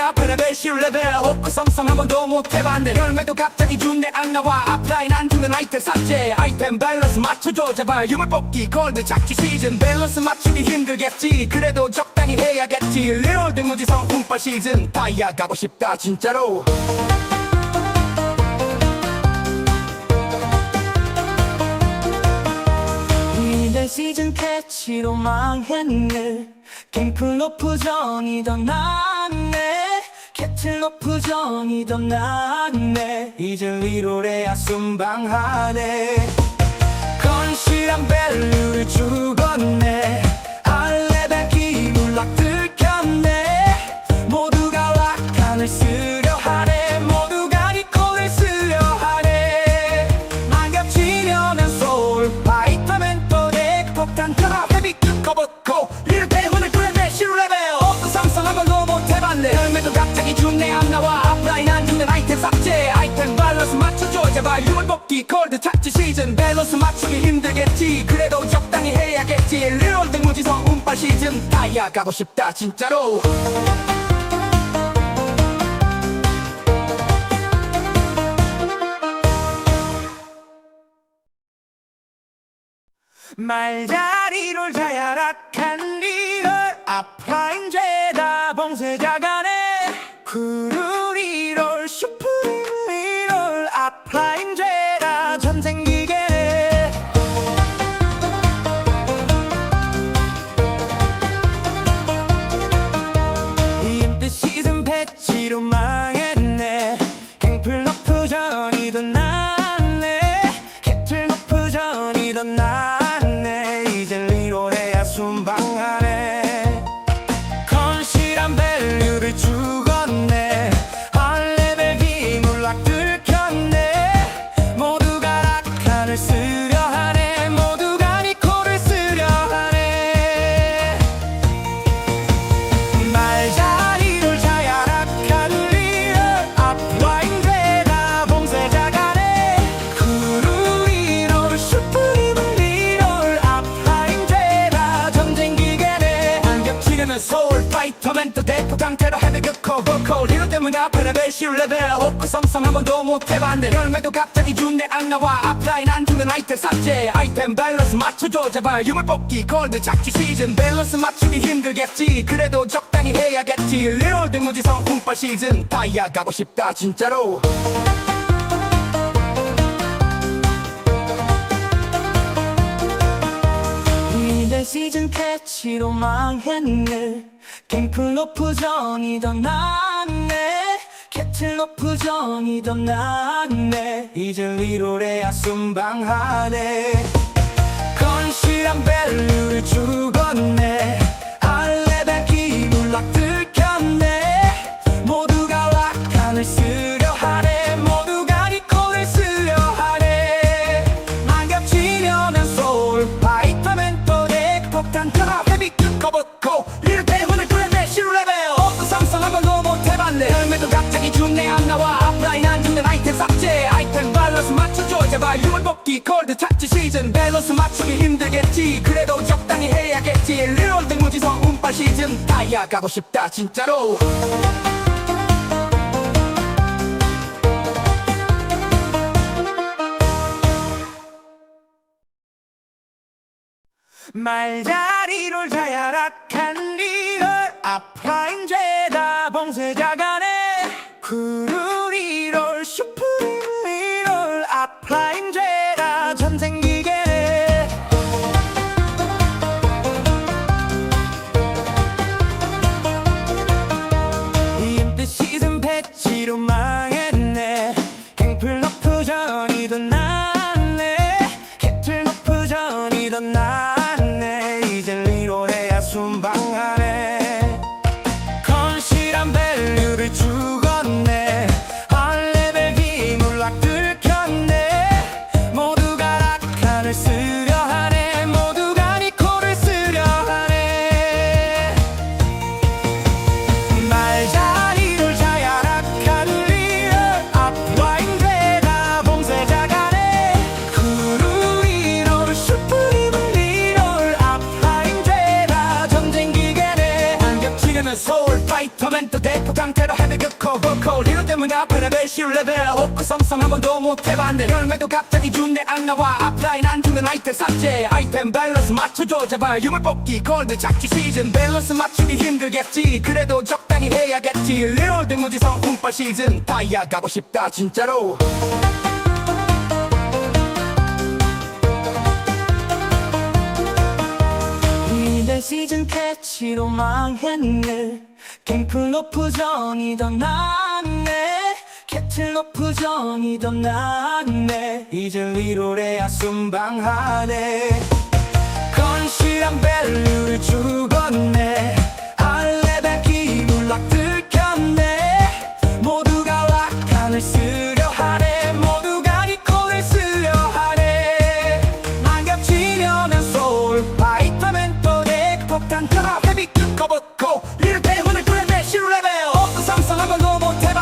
앞에는 배시를 레벨 없고 성성 한 번도 못 해봤네. 열매도 갑자기 준내 안 나와. 앞라인 안 주는 아이템 삭제. 아이템 밸런스 맞춰줘. 제발 유물 뽑기. 골드 잡기 시즌. 밸런스 맞추기 힘들겠지. 그래도 적당히 해야겠지. 리롤 등무지성 운빨 시즌. 다이아 가고 싶다 진짜로. 시즌 캐치로 망했네. 갱플로프 전이던 나네 캐틀로프 전이던 나네 이제 리롤해야 순방하네. 건실한 밸류를 죽었네 제발 유물 뽑기 골드 찾지 시즌. 밸런스 맞추기 힘들겠지. 그래도 적당히 해야겠지. 리롤 등무지성 운빨 시즌. 다이아 가고 싶다 진짜로. 말다리를 자야락한 리얼. 앞라인 죄다 봉쇄자가네 구루 소울 파이터맨 또 대포 강태로 헤드 격코 보컬. 리롤 때문에 앞에는 배시를 레벨 없고 성성 한 번도 못 해봤네 열매도 갑자기 준내 안 나와. 앞라인 안 주는 아이템 삭제 아이템 밸런스 맞춰줘. 제발 유물 뽑기 골드 잡기 시즌. 밸런스 맞추기 힘들겠지. 그래도 적당히 해야겠지. 리롤 등무지성 운빨 시즌. 다이아 가고 싶다 진짜로 캐치로 망했네. 갱플로프 전이던 나네. 캐틀로프 전이던 나네. 이제 리롤해야 순방하네. 건실한 밸류를 죽었네 시즌 밸런스 맞추기 힘들겠지. 그래도 적당히 해야겠지. 리롤 등무지성 운빨 시즌 다이아 가고 싶다 진짜로. 말다리를 자야락한 리얼. 앞라인 죄다 봉쇄자가 문에 앞에 레벨 10레벨 호크 성성 한 번도 못 해봤네 열매도 갑자기 준내 안 나와. 앞라인 안 주는 아이템 삭제. 아이템 밸런스 맞춰줘. 제발 유물 뽑기 골드 잡기 시즌. 밸런스 맞추기 힘들겠지. 그래도 적당히 해야겠지. 리롤드 무지성 운빨 시즌. 다이아 가고 싶다 진짜로. 시즌 캐치로 망했네 갱플로프 정이 더 낫네 캐틀로프 정이 더 낫네 이제 리롤해야 순방하네. 건실한 밸류를 죽었네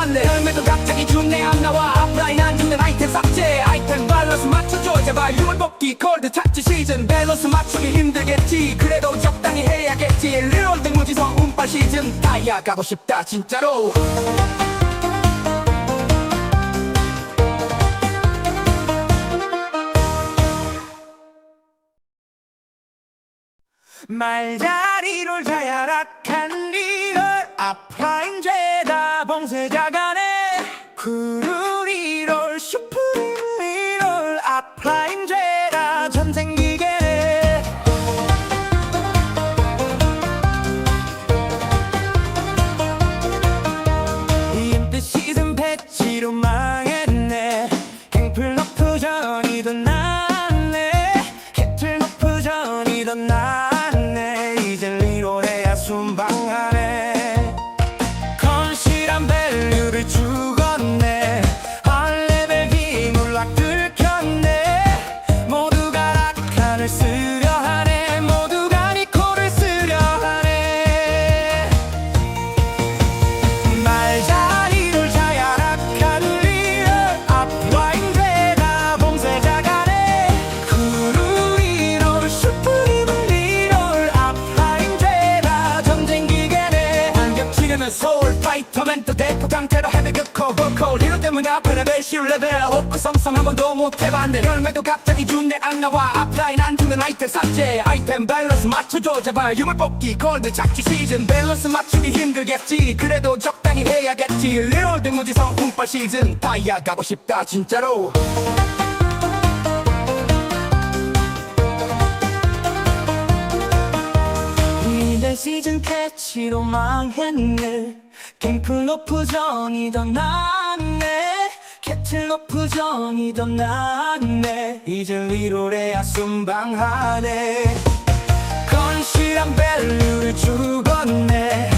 못해봤네 열매도 갑자기 준내 안 나와. 앞라인 안 주는 아이템 삭제. 아이템 밸런스 맞춰줘. 제발 유물 뽑기 골드 찾지 시즌. 밸런스 맞추기 힘들겠지. 그래도 적당히 해야겠지. 리롤드 무지성 운빨 시즌. 다이아 가고 싶다. 진짜로 말다리를 자야락한 리얼 앞라인 죄다 봉쇄자간에 크루 보컬 리로 때문에 앞에 레벨 10레벨 호크 성성 한 번도 못 해봤네 열매도 갑자기 준내 안 나와. 앞라인 안 주는 아이템 삭제 아이템 밸런스 맞춰줘 제발. 유물 뽑기 골드 잡기 시즌. 밸런스 맞추기 힘들겠지. 그래도 적당히 해야겠지. 리롤드 무지성 운빨 시즌. 다이아 가고 싶다 진짜로 시즌 캐치로 망했네. 갱플로프 정이 더 낫네. 캐틀로프 정이 더 낫네. 이제 리롤해야 순방하네. 건실한 밸류를 죽었네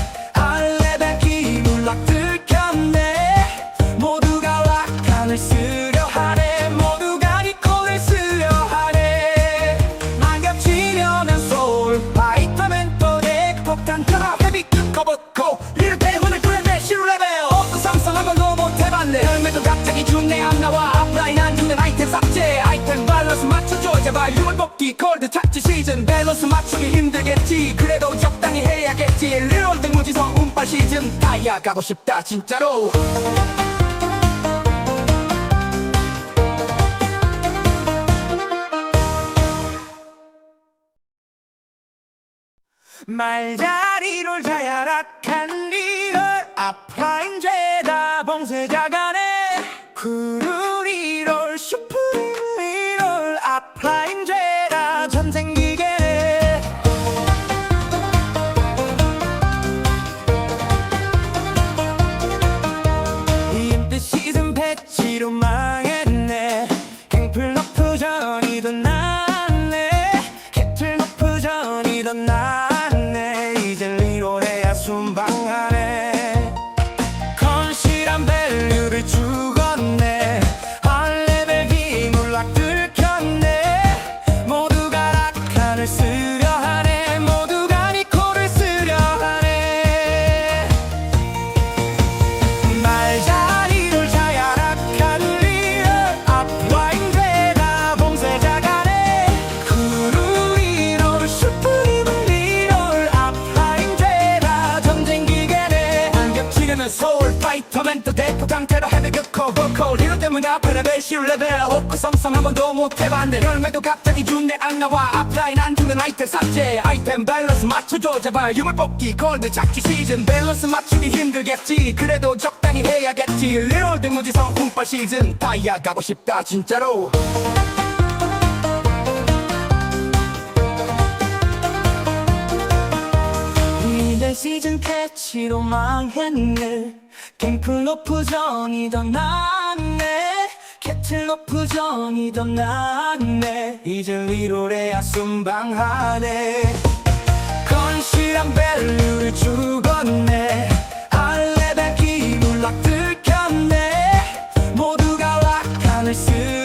시즌 다이아 가고 싶다 진짜로. 말다리를 자야락한 리얼 앞라인 죄다 봉쇄자간에 크루 누구나 베레벨 시레벨 호크 성성 한 번도 못 해봤네 열매도 갑자기 준내 안 나와 앞라인 안 주는 아이템 삭제 아이템 밸런스 맞춰줘 제발 유물 뽑기 골드 잡기 시즌 밸런스 맞추기 힘들겠지 그래도 적당히 해야겠지 리얼드 무지성 운빨 시즌 다이아 가고 싶다 진짜로 시즌 캐치로 망했네 갱플로프 정이 더 낫네. 캐틀로프 정이 더 낫네. 이제 리롤해야 순방하네. 건실한 밸류를 죽었네. 알레벨 기울락 들켰네. 모두가 락칸을 쓰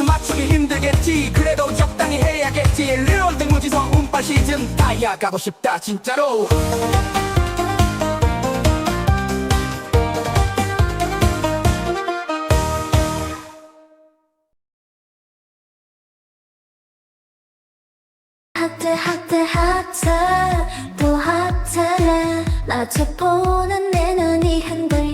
밸런스 맞추기 힘들겠지. 그래도 적당히 해야겠지. 리얼 등무지성 운빨 시즌 다이아 가고 싶다 진짜로. 하트 하트 하트. 또 하트래 낮에 보는 내 눈이 그래